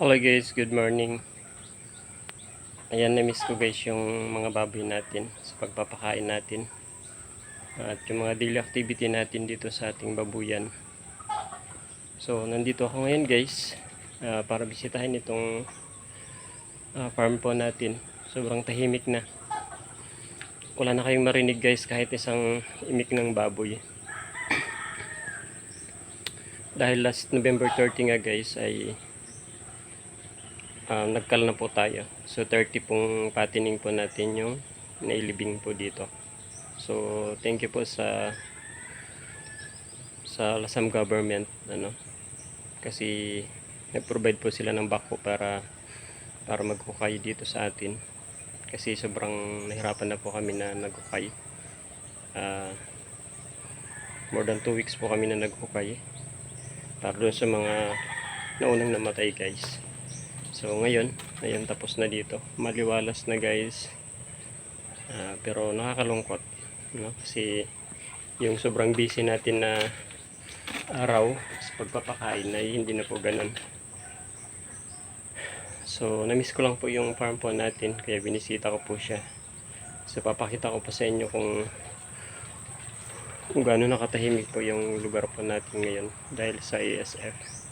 Hello guys, good morning. Ayan, na-miss ko guys yung mga baboy natin sa pagpapakain natin. At yung mga daily activity natin dito sa ating babuyan. So, nandito ako ngayon guys ah, para bisitahin itong ah, farm po natin. Sobrang tahimik na. Wala na kayong marinig guys kahit isang imik ng baboy. Dahil last November 30 nga guys ay um, nagkal na po tayo. So 30 pong patining po natin yung nailibing po dito. So thank you po sa sa Lasam government ano? Kasi nag-provide po sila ng bako para para maghukay dito sa atin. Kasi sobrang nahirapan na po kami na naghukay Ah, more than 2 weeks po kami na naghukay para doon sa mga naunang namatay guys So ngayon, ayun tapos na dito. Maliwalas na guys. Ah, pero nakakalungkot, no? Kasi yung sobrang busy natin na araw sa pagpapakain ay hindi na po ganun. So, namiss ko lang po yung farm po natin kaya binisita ko po siya. So, papakita ko po sa inyo kung kung gaano nakatahimik po yung lugar po natin ngayon dahil sa ASF.